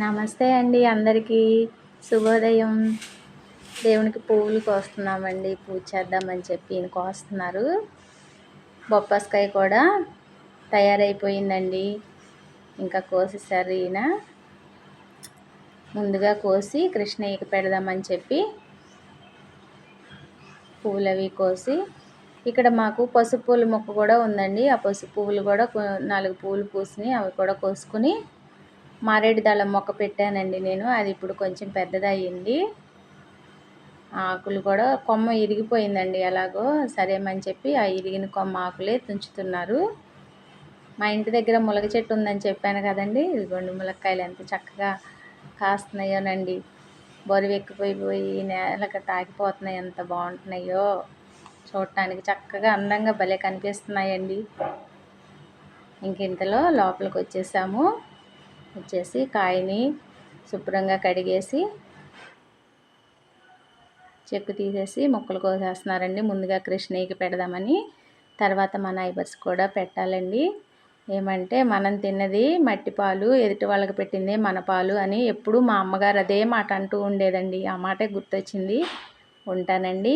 నమస్తే అండి అందరికీ. శుభోదయం. దేవునికి పువ్వులు కోస్తున్నామండి. పూజ చేద్దామని చెప్పి ఈయన కోస్తున్నారు. బొప్పస్కాయ కూడా తయారైపోయిందండి. ఇంకా కోసేసారు ఈయన. ముందుగా కోసి కృష్ణయ్యకి పెడదామని చెప్పి పువ్వులవి కోసి ఇక్కడ మాకు పసుపు పూల మొక్క కూడా ఉందండి. ఆ పసుపు పువ్వులు కూడా నాలుగు పువ్వులు పూసినాయి అవి కూడా కోసుకుని మారేడు దళం మొక్క పెట్టానండి నేను. అది ఇప్పుడు కొంచెం పెద్దదయ్యింది. ఆకులు కూడా కొమ్మ ఇరిగిపోయిందండి ఎలాగో. సరేమని చెప్పి ఆ ఇరిగిన కొమ్మ ఆకులే తుంచుతున్నారు. మా ఇంటి దగ్గర ములగ చెట్టు ఉందని చెప్పాను కదండి. ఇదిగోండి ములక్కాయలు ఎంత చక్కగా కాస్తున్నాయోనండి. బరువు ఎక్కిపోయిపోయి నేలకు తాకిపోతున్నాయి. ఎంత బాగుంటున్నాయో చూడటానికి చక్కగా అందంగా భలే కనిపిస్తున్నాయండి. ఇంక ఇంతలో లోపలికి వచ్చేసాము. వచ్చేసి కాయని శుభ్రంగా కడిగేసి చెక్కు తీసేసి ముక్కలు కోసేస్తున్నారండి. ముందుగా కృష్ణయ్యకి పెడదామని. తర్వాత మన నైబర్స్ కూడా పెట్టాలండి. ఏమంటే మనం తిన్నది మట్టి పాలు ఎదుటి వాళ్ళకి పెట్టింది మన పాలు అని ఎప్పుడు మా అమ్మగారు అదే మాట అంటూ ఉండేదండి. ఆ మాటే గుర్తొచ్చింది. ఉంటానండి.